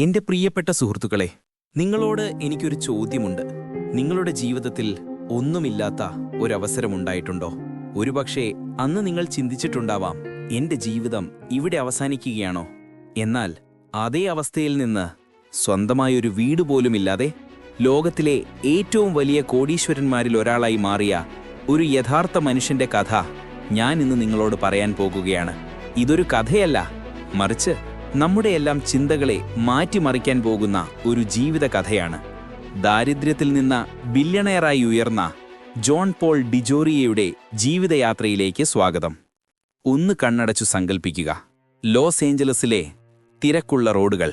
എന്റെ പ്രിയപ്പെട്ട സുഹൃത്തുക്കളെ നിങ്ങളോട് എനിക്കൊരു ചോദ്യമുണ്ട്. നിങ്ങളുടെ ജീവിതത്തിൽ ഒന്നുമില്ലാത്ത ഒരവസരമുണ്ടായിട്ടുണ്ടോ? ഒരുപക്ഷെ അന്ന് നിങ്ങൾ ചിന്തിച്ചിട്ടുണ്ടാവാം എന്റെ ജീവിതം ഇവിടെ അവസാനിക്കുകയാണോ? എന്നാൽ അതേ അവസ്ഥയിൽ നിന്ന് സ്വന്തമായൊരു വീട് പോലുമില്ലാതെ ലോകത്തിലെ ഏറ്റവും വലിയ കോടീശ്വരന്മാരിൽ ഒരാളായി മാറിയ ഒരു യഥാർത്ഥ മനുഷ്യന്റെ കഥ ഞാൻ ഇന്ന് നിങ്ങളോട് പറയാൻ പോകുകയാണ്. ഇതൊരു കഥയല്ല മറിച്ച് നമ്മുടെയെല്ലാം ചിന്തകളെ മാറ്റിമറിക്കാൻ പോകുന്ന ഒരു ജീവിത കഥയാണ് ദാരിദ്ര്യത്തിൽ നിന്ന് ബില്യണയറായി ഉയർന്ന ജോൺ പോൾ ഡിജോറിയയുടെ ജീവിതയാത്രയിലേക്ക് സ്വാഗതം. ഒന്ന് കണ്ണടച്ചു സങ്കൽപ്പിക്കുക. ലോസ് ഏഞ്ചലസിലെ തിരക്കുള്ള റോഡുകൾ.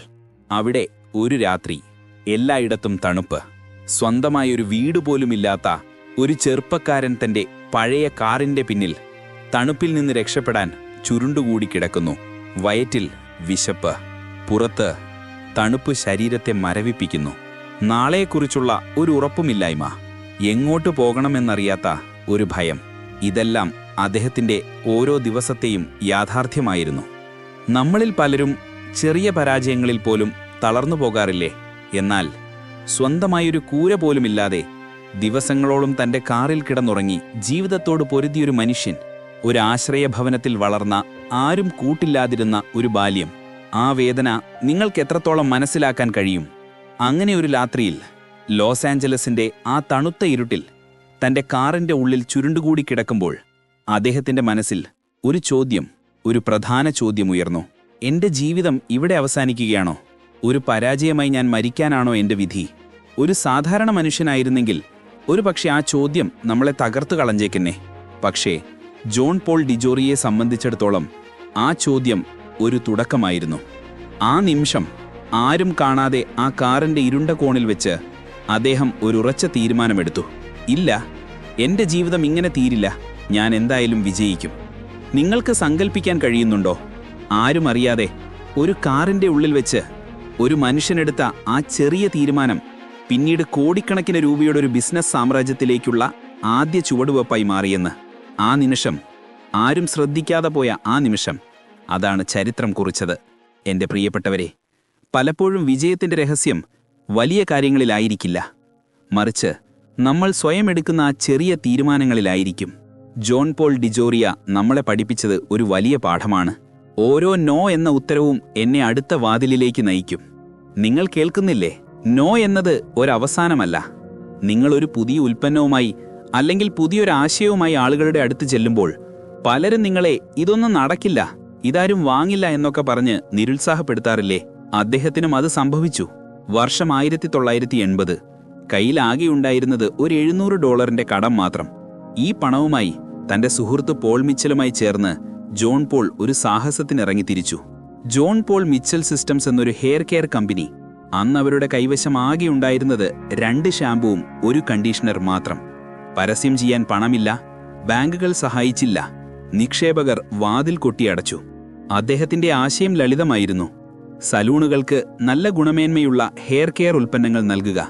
അവിടെ ഒരു രാത്രി എല്ലായിടത്തും തണുപ്പ്. സ്വന്തമായൊരു വീട് പോലുമില്ലാത്ത ഒരു ചെറുപ്പക്കാരൻ തന്റെ പഴയ കാറിന്റെ പിന്നിൽ തണുപ്പിൽ നിന്ന് രക്ഷപ്പെടാൻ ചുരുണ്ടുകൂടി കിടക്കുന്നു. വയറ്റിൽ വിശപ്പ് പുറത്ത് തണുപ്പ് ശരീരത്തെ മരവിപ്പിക്കുന്നു. നാളെക്കുറിച്ചുള്ള ഒരു ഉറപ്പുമില്ലായ്മ. എങ്ങോട്ട് പോകണമെന്നറിയാത്ത ഒരു ഭയം. ഇതെല്ലാം അദ്ദേഹത്തിന്റെ ഓരോ ദിവസത്തെയും യാഥാർത്ഥ്യമായിരുന്നു. നമ്മളിൽ പലരും ചെറിയ പരാജയങ്ങളിൽ പോലും തളർന്നു പോകാറില്ലേ? എന്നാൽ സ്വന്തമായൊരു കൂര പോലുമില്ലാതെ ദിവസങ്ങളോളം തന്റെ കാറിൽ കിടന്നുറങ്ങി ജീവിതത്തോട് പൊരുതിയൊരു മനുഷ്യൻ ഒരു ആശ്രയഭവനത്തിൽ വളർന്ന ആരും കൂട്ടില്ലാതിരുന്ന ഒരു ബാല്യം. ആ വേദന നിങ്ങൾക്ക് എത്രത്തോളം മനസ്സിലാക്കാൻ കഴിയും? അങ്ങനെ ഒരു രാത്രിയിൽ ലോസ് ആഞ്ചലസിന്റെ ആ തണുത്ത ഇരുട്ടിൽ തന്റെ കാറിന്റെ ഉള്ളിൽ ചുരുണ്ടുകൂടി കിടക്കുമ്പോൾ അദ്ദേഹത്തിന്റെ മനസ്സിൽ ഒരു ചോദ്യം ഒരു പ്രധാന ചോദ്യം ഉയർന്നു. എന്റെ ജീവിതം ഇവിടെ അവസാനിക്കുകയാണോ? ഒരു പരാജയമായി ഞാൻ മരിക്കാനാണോ എന്റെ വിധി? ഒരു സാധാരണ മനുഷ്യനായിരുന്നെങ്കിൽ ഒരു പക്ഷേ ആ ചോദ്യം നമ്മളെ തകർത്തു കളഞ്ഞേക്കെന്നെ. പക്ഷേ ജോൺ പോൾ ഡിജോറിയെ സംബന്ധിച്ചിടത്തോളം ആ ചോദ്യം ഒരു തുടക്കമായിരുന്നു. ആ നിമിഷം ആരും കാണാതെ ആ കാറിന്റെ ഇരുണ്ട കോണിൽ വെച്ച് അദ്ദേഹം ഒരു ഉറച്ച തീരുമാനമെടുത്തു. ഇല്ല എന്റെ ജീവിതം ഇങ്ങനെ തീരില്ല. ഞാൻ എന്തായാലും വിജയിക്കും. നിങ്ങൾക്ക് സങ്കല്പിക്കാൻ കഴിയുന്നുണ്ടോ? ആരും അറിയാതെ ഒരു കാറിന്റെ ഉള്ളിൽ വെച്ച് ഒരു മനുഷ്യനെടുത്ത ആ ചെറിയ തീരുമാനം പിന്നീട് കോടിക്കണക്കിന് രൂപയുടെ ഒരു ബിസിനസ് സാമ്രാജ്യത്തിലേക്കുള്ള ആദ്യ ചുവടുവെപ്പായി മാറിയെന്ന് ആ നിമിഷം. ആരും ശ്രദ്ധിക്കാതെ പോയ ആ നിമിഷം. അതാണ് ചരിത്രം കുറിച്ചത്. എന്റെ പ്രിയപ്പെട്ടവരെ പലപ്പോഴും വിജയത്തിന്റെ രഹസ്യം വലിയ കാര്യങ്ങളിലായിരിക്കില്ല. മറിച്ച് നമ്മൾ സ്വയം എടുക്കുന്ന ആ ചെറിയ തീരുമാനങ്ങളിലായിരിക്കും. ജോൺ പോൾ ഡിജോറിയ നമ്മളെ പഠിപ്പിച്ചത് ഒരു വലിയ പാഠമാണ്. ഓരോ നോ എന്ന ഉത്തരവും എന്നെ അടുത്ത വാതിലിലേക്ക് നയിക്കും. നിങ്ങൾ കേൾക്കുന്നില്ലേ? നോ എന്നത് ഒരവസാനമല്ല. നിങ്ങളൊരു പുതിയ ഉൽപ്പന്നവുമായി അല്ലെങ്കിൽ പുതിയൊരു ആശയവുമായി ആളുകളുടെ അടുത്ത് ചെല്ലുമ്പോൾ പലരും നിങ്ങളെ ഇതൊന്നും നടക്കില്ല ഇതാരും വാങ്ങില്ല എന്നൊക്കെ പറഞ്ഞ് നിരുത്സാഹപ്പെടുത്താറില്ലേ? അദ്ദേഹത്തിനും അത് സംഭവിച്ചു. വർഷം ആയിരത്തി തൊള്ളായിരത്തി എൺപത് കയ്യിലാകെ ഉണ്ടായിരുന്നത് ഒരു എഴുന്നൂറ് ഡോളറിന്റെ കടം മാത്രം. ഈ പണവുമായി തന്റെ സുഹൃത്ത് പോൾ മിച്ചലുമായി ചേർന്ന് ജോൺ പോൾ ഒരു സാഹസത്തിനിറങ്ങി തിരിച്ചു. ജോൺ പോൾ മിച്ചൽ സിസ്റ്റംസ് എന്നൊരു ഹെയർ കെയർ കമ്പനി. അന്ന് അവരുടെ കൈവശം ആകെ ഉണ്ടായിരുന്നത് രണ്ട് ഷാമ്പുവും ഒരു കണ്ടീഷണർ മാത്രം. പരസ്യം ചെയ്യാൻ പണമില്ല ബാങ്കുകൾ സഹായിച്ചില്ല നിക്ഷേപകർ വാതിൽ കൊട്ടിയടച്ചു. അദ്ദേഹത്തിന്റെ ആശയം ലളിതമായിരുന്നു. സലൂണുകൾക്ക് നല്ല ഗുണമേന്മയുള്ള ഹെയർ കെയർ ഉൽപ്പന്നങ്ങൾ നൽകുക.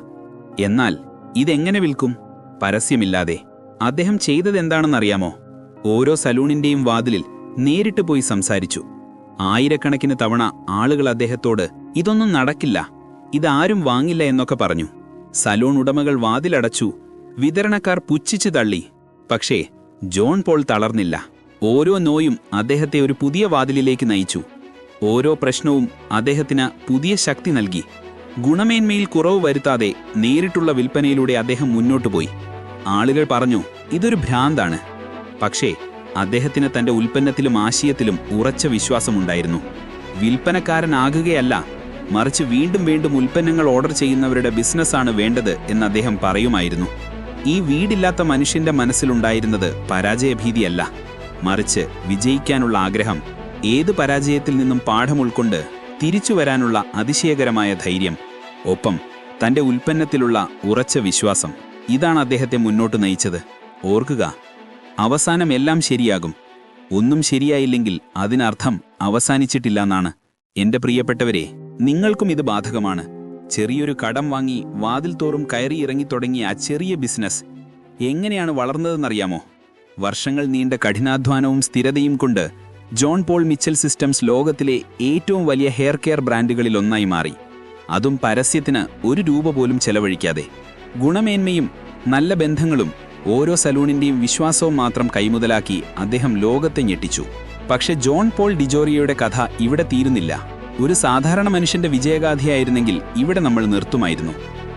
എന്നാൽ ഇതെങ്ങനെ വിൽക്കും? പരസ്യമില്ലാതെ. അദ്ദേഹം ചെയ്തതെന്താണെന്നറിയാമോ? ഓരോ സലൂണിന്റെയും വാതിലിൽ നേരിട്ട് പോയി സംസാരിച്ചു. ആയിരക്കണക്കിന് തവണ ആളുകൾ അദ്ദേഹത്തോട് ഇതൊന്നും നടക്കില്ല. ഇതാരും വാങ്ങില്ല എന്നൊക്കെ പറഞ്ഞു. സലൂൺ ഉടമകൾ വാതിലടച്ചു. വിതരണക്കാർ പുച്ഛിച്ചു തള്ളി. പക്ഷേ ജോൺ പോൾ തളർന്നില്ല. ഓരോ നോയും അദ്ദേഹത്തെ ഒരു പുതിയ വാതിലിലേക്ക് നയിച്ചു. ഓരോ പ്രശ്നവും അദ്ദേഹത്തിന് പുതിയ ശക്തി നൽകി. ഗുണമേന്മയിൽ കുറവ് വരുത്താതെ നേരിട്ടുള്ള വിൽപ്പനയിലൂടെ അദ്ദേഹം മുന്നോട്ടു പോയി. ആളുകൾ പറഞ്ഞു ഇതൊരു ഭ്രാന്താണ്. പക്ഷേ അദ്ദേഹത്തിന് തന്റെ ഉൽപ്പന്നത്തിലും ആശയത്തിലും ഉറച്ച വിശ്വാസമുണ്ടായിരുന്നു. വിൽപ്പനക്കാരനാകുകയല്ല മറിച്ച് വീണ്ടും വീണ്ടും ഉൽപ്പന്നങ്ങൾ ഓർഡർ ചെയ്യുന്നവരുടെ ബിസിനസ്സാണ് വേണ്ടത് എന്ന് അദ്ദേഹം പറയുമായിരുന്നു. ഈ വീടില്ലാത്ത മനുഷ്യന്റെ മനസ്സിലുണ്ടായിരുന്നത് പരാജയഭീതിയല്ല. മറിച്ച് വിജയിക്കാനുള്ള ആഗ്രഹം ഏത് പരാജയത്തിൽ നിന്നും പാഠം ഉൾക്കൊണ്ട് തിരിച്ചു വരാനുള്ള അതിശയകരമായ ധൈര്യം ഒപ്പം തന്റെ ഉൽപ്പന്നത്തിലുള്ള ഉറച്ച വിശ്വാസം. ഇതാണ് അദ്ദേഹത്തെ മുന്നോട്ട് നയിച്ചത്. ഓർക്കുക അവസാനം എല്ലാം ശരിയാകും. ഒന്നും ശരിയായില്ലെങ്കിൽ അതിനർത്ഥം അവസാനിച്ചിട്ടില്ല എന്നാണ്. എന്റെ പ്രിയപ്പെട്ടവരെ നിങ്ങൾക്കും ഇത് ബാധകമാണ്. ചെറിയൊരു കടം വാങ്ങി വാതിൽ തോറും കയറി ഇറങ്ങി തുടങ്ങിയ ആ ചെറിയ ബിസിനസ് എങ്ങനെയാണ് വളർന്നതെന്നറിയാമോ? വർഷങ്ങൾ നീണ്ട കഠിനാധ്വാനവും സ്ഥിരതയും കൊണ്ട് ജോൺ പോൾ മിച്ചൽ സിസ്റ്റംസ് ലോകത്തിലെ ഏറ്റവും വലിയ ഹെയർ കെയർ ബ്രാൻഡുകളിൽ ഒന്നായി മാറി. അതും പരസ്യത്തിന് ഒരു രൂപ പോലും ചെലവഴിക്കാതെ. ഗുണമേന്മയും നല്ല ബന്ധങ്ങളും ഓരോ സലൂണിന്റെയും വിശ്വാസവും മാത്രം കൈമുതലാക്കി അദ്ദേഹം ലോകത്തെ ഞെട്ടിച്ചു. പക്ഷെ ജോൺ പോൾ ഡിജോറിയയുടെ കഥ ഇവിടെ തീരുന്നില്ല. ഒരു സാധാരണ മനുഷ്യന്റെ വിജയഗാഥയായിരുന്നെങ്കിൽ ഇവിടെ നമ്മൾ നിർത്തുമായിരുന്നു.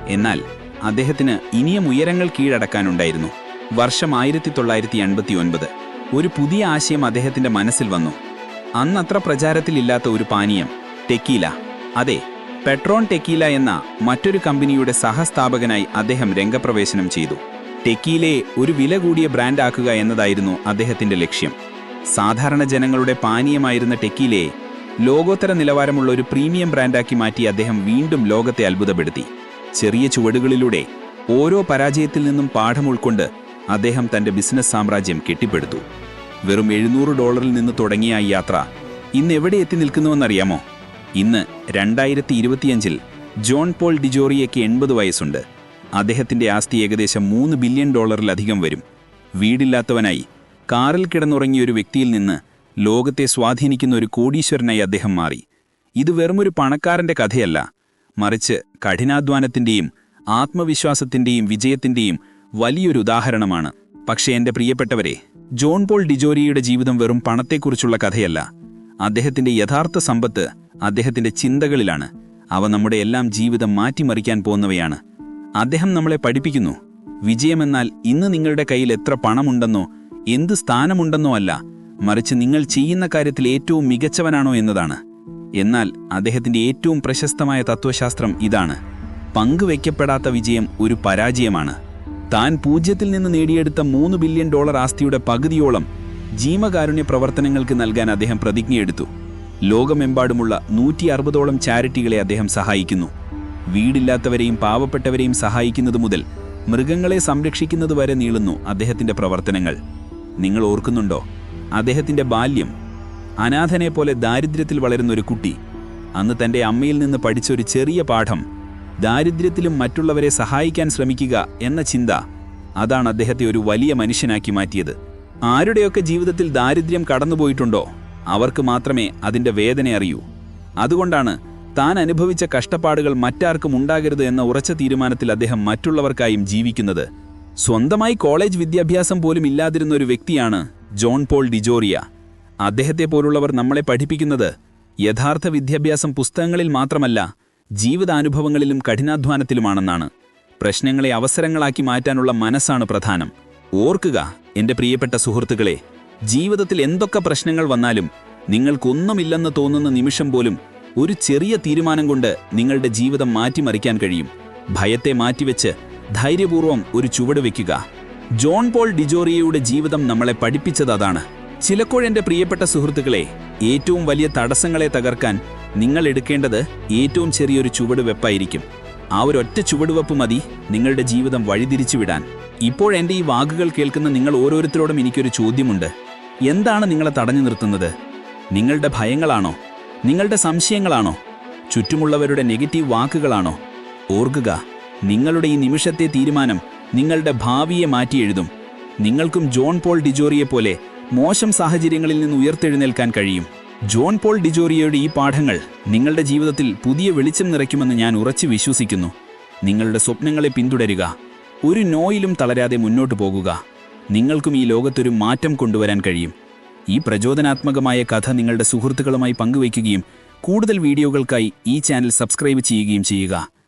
എന്നാൽ അദ്ദേഹത്തിന് ഇനിയും ഉയരങ്ങൾ കീഴടക്കാനുണ്ടായിരുന്നു. വർഷം ആയിരത്തി തൊള്ളായിരത്തി എൺപത്തി ഒൻപത് ഒരു പുതിയ ആശയം അദ്ദേഹത്തിന്റെ മനസ്സിൽ വന്നു. അന്നത്ര പ്രചാരത്തിലില്ലാത്ത ഒരു പാനീയം ടെക്കീല. അതെ പെട്രോൺ ടെക്കീല എന്ന മറ്റൊരു കമ്പനിയുടെ സഹസ്ഥാപകനായി അദ്ദേഹം രംഗപ്രവേശനം ചെയ്തു. ടെക്കീലയെ ഒരു വില കൂടിയ ബ്രാൻഡാക്കുക എന്നതായിരുന്നു അദ്ദേഹത്തിന്റെ ലക്ഷ്യം. സാധാരണ ജനങ്ങളുടെ പാനീയമായിരുന്ന ടെക്കീലയെ ലോകോത്തര നിലവാരമുള്ള ഒരു പ്രീമിയം ബ്രാൻഡാക്കി മാറ്റി അദ്ദേഹം വീണ്ടും ലോകത്തെ അത്ഭുതപ്പെടുത്തി. ചെറിയ ചുവടുകളിലൂടെ ഓരോ പരാജയത്തിൽ നിന്നും പാഠം ഉൾക്കൊണ്ട് അദ്ദേഹം തന്റെ ബിസിനസ് സാമ്രാജ്യം കെട്ടിപ്പടുത്തു. വെറും എഴുന്നൂറ് ഡോളറിൽ നിന്ന് തുടങ്ങിയ ഈ യാത്ര ഇന്ന് എവിടെ എത്തി നിൽക്കുന്നുവെന്നറിയാമോ? ഇന്ന് രണ്ടായിരത്തി ഇരുപത്തിയഞ്ചിൽ ജോൺ പോൾ ഡിജോറിയയ്ക്ക് എൺപത് വയസ്സുണ്ട്. അദ്ദേഹത്തിന്റെ ആസ്തി ഏകദേശം മൂന്ന് ബില്യൺ ഡോളറിലധികം വരും. വീടില്ലാത്തവനായി കാറിൽ കിടന്നുറങ്ങിയ ഒരു വ്യക്തിയിൽ നിന്ന് ലോകത്തെ സ്വാധീനിക്കുന്ന ഒരു കോടീശ്വരനായി അദ്ദേഹം മാറി. ഇത് വെറുമൊരു പണക്കാരന്റെ കഥയല്ല. മറിച്ച് കഠിനാധ്വാനത്തിന്റെയും ആത്മവിശ്വാസത്തിന്റെയും വിജയത്തിന്റെയും വലിയൊരു ഉദാഹരണമാണ്. പക്ഷേ എന്റെ പ്രിയപ്പെട്ടവരെ ജോൺ പോൾ ഡിജോരിയുടെ ജീവിതം വെറും പണത്തെക്കുറിച്ചുള്ള കഥയല്ല. അദ്ദേഹത്തിന്റെ യഥാർത്ഥ സമ്പത്ത് അദ്ദേഹത്തിന്റെ ചിന്തകളിലാണ്. അവ നമ്മുടെ എല്ലാം ജീവിതം മാറ്റിമറിക്കാൻ പോകുന്നവയാണ്. അദ്ദേഹം നമ്മളെ പഠിപ്പിക്കുന്നു. വിജയമെന്നാൽ ഇന്ന് നിങ്ങളുടെ കയ്യിൽ എത്ര പണമുണ്ടെന്നോ എന്ത് സ്ഥാനമുണ്ടെന്നോ അല്ല മറിച്ച് നിങ്ങൾ ചെയ്യുന്ന കാര്യത്തിൽ ഏറ്റവും മികച്ചവനാണോ എന്നതാണ്. എന്നാൽ അദ്ദേഹത്തിന്റെ ഏറ്റവും പ്രശസ്തമായ തത്വശാസ്ത്രം ഇതാണ്. പങ്കുവയ്ക്കപ്പെടാത്ത വിജയം ഒരു പരാജയമാണ്. താൻ പൂജ്യത്തിൽ നിന്ന് നേടിയെടുത്ത മൂന്ന് ബില്യൺ ഡോളർ ആസ്തിയുടെ പകുതിയോളം ജീവകാരുണ്യ പ്രവർത്തനങ്ങൾക്ക് നൽകാൻ അദ്ദേഹം പ്രതിജ്ഞയെടുത്തു ലോകമെമ്പാടുമുള്ള നൂറ്റി അറുപതോളം ചാരിറ്റികളെ അദ്ദേഹം സഹായിക്കുന്നു. വീടില്ലാത്തവരെയും പാവപ്പെട്ടവരെയും സഹായിക്കുന്നത് മുതൽ മൃഗങ്ങളെ സംരക്ഷിക്കുന്നത് വരെ നീളുന്നു അദ്ദേഹത്തിന്റെ പ്രവർത്തനങ്ങൾ. നിങ്ങൾ ഓർക്കുന്നുണ്ടോ? അദ്ദേഹത്തിന്റെ ബാല്യം അനാഥനെ പോലെ ദാരിദ്ര്യത്തിൽ വളരുന്ന ഒരു കുട്ടി അന്ന് തന്റെ അമ്മയിൽ നിന്ന് പഠിച്ച ഒരു ചെറിയ പാഠം ദാരിദ്ര്യത്തിലും മറ്റുള്ളവരെ സഹായിക്കാൻ ശ്രമിക്കുക എന്ന ചിന്ത അതാണ് അദ്ദേഹത്തെ ഒരു വലിയ മനുഷ്യനാക്കി മാറ്റിയത്. ആരുടെയൊക്കെ ജീവിതത്തിൽ ദാരിദ്ര്യം കടന്നുപോയിട്ടുണ്ടോ അവർക്ക് മാത്രമേ അതിന്റെ വേദന അറിയൂ. അതുകൊണ്ടാണ് താൻ അനുഭവിച്ച കഷ്ടപ്പാടുകൾ മറ്റാർക്കും ഉണ്ടാകരുത് എന്ന ഉറച്ച തീരുമാനത്തിൽ അദ്ദേഹം മറ്റുള്ളവർക്കായും ജീവിക്കുന്നത്. സ്വന്തമായി കോളേജ് വിദ്യാഭ്യാസം പോലും ഇല്ലാതിരുന്ന ഒരു വ്യക്തിയാണ് ജോൺ പോൾ ഡിജോറിയ. അദ്ദേഹത്തെ പോലുള്ളവർ നമ്മളെ പഠിപ്പിക്കുന്നത് യഥാർത്ഥ വിദ്യാഭ്യാസം പുസ്തകങ്ങളിൽ മാത്രമല്ല ജീവിതാനുഭവങ്ങളിലും കഠിനാധ്വാനത്തിലുമാണെന്നാണ്. പ്രശ്നങ്ങളെ അവസരങ്ങളാക്കി മാറ്റാനുള്ള മനസ്സാണ് പ്രധാനം. ഓർക്കുക എന്റെ പ്രിയപ്പെട്ട സുഹൃത്തുക്കളെ ജീവിതത്തിൽ എന്തൊക്കെ പ്രശ്നങ്ങൾ വന്നാലും നിങ്ങൾക്കൊന്നുമില്ലെന്ന് തോന്നുന്ന നിമിഷം പോലും ഒരു ചെറിയ തീരുമാനം കൊണ്ട് നിങ്ങളുടെ ജീവിതം മാറ്റിമറിക്കാൻ കഴിയും. ഭയത്തെ മാറ്റിവെച്ച് ധൈര്യപൂർവം ഒരു ചുവട് വയ്ക്കുക ജോൺ പോൾ ഡിജോറിയയുടെ ജീവിതം നമ്മളെ പഠിപ്പിച്ചത് അതാണ്. ചിലപ്പോഴെന്റെ പ്രിയപ്പെട്ട സുഹൃത്തുക്കളെ ഏറ്റവും വലിയ തടസ്സങ്ങളെ തകർക്കാൻ നിങ്ങൾ എടുക്കേണ്ടത് ഏറ്റവും ചെറിയൊരു ചുവടുവെപ്പായിരിക്കും ആ ഒരു ഒറ്റ ചുവടുവെപ്പ് മതി നിങ്ങളുടെ ജീവിതം വഴിതിരിച്ചുവിടാൻ ഇപ്പോൾ എന്റെ ഈ വാക്കുകൾ കേൾക്കുന്ന നിങ്ങൾ ഓരോരുത്തരോടും എനിക്കൊരു ചോദ്യമുണ്ട്. എന്താണ് നിങ്ങളെ തടഞ്ഞു നിർത്തുന്നത്? നിങ്ങളുടെ ഭയങ്ങളാണോ? നിങ്ങളുടെ സംശയങ്ങളാണോ? ചുറ്റുമുള്ളവരുടെ നെഗറ്റീവ് വാക്കുകളാണോ? ഓർക്കുക നിങ്ങളുടെ ഈ നിമിഷത്തെ തീരുമാനം നിങ്ങളുടെ ഭാവിയെ മാറ്റിയെഴുതും നിങ്ങൾക്കും ജോൺ പോൾ ഡിജോറിയെ പോലെ മോശം സാഹചര്യങ്ങളിൽ നിന്ന് ഉയർത്തെഴുന്നേൽക്കാൻ കഴിയും. ജോൺ പോൾ ഡിജോറിയയുടെ ഈ പാഠങ്ങൾ നിങ്ങളുടെ ജീവിതത്തിൽ പുതിയ വെളിച്ചം നിറയ്ക്കുമെന്ന് ഞാൻ ഉറച്ചു വിശ്വസിക്കുന്നു. നിങ്ങളുടെ സ്വപ്നങ്ങളെ പിന്തുടരുക. ഒരു നോയിലും തളരാതെ മുന്നോട്ട് പോകുക. നിങ്ങൾക്കും ഈ ലോകത്തൊരു മാറ്റം കൊണ്ടുവരാൻ കഴിയും. ഈ പ്രചോദനാത്മകമായ കഥ നിങ്ങളുടെ സുഹൃത്തുക്കളുമായി പങ്കുവയ്ക്കുകയും കൂടുതൽ വീഡിയോകൾക്കായി ഈ ചാനൽ സബ്സ്ക്രൈബ് ചെയ്യുകയും ചെയ്യുക.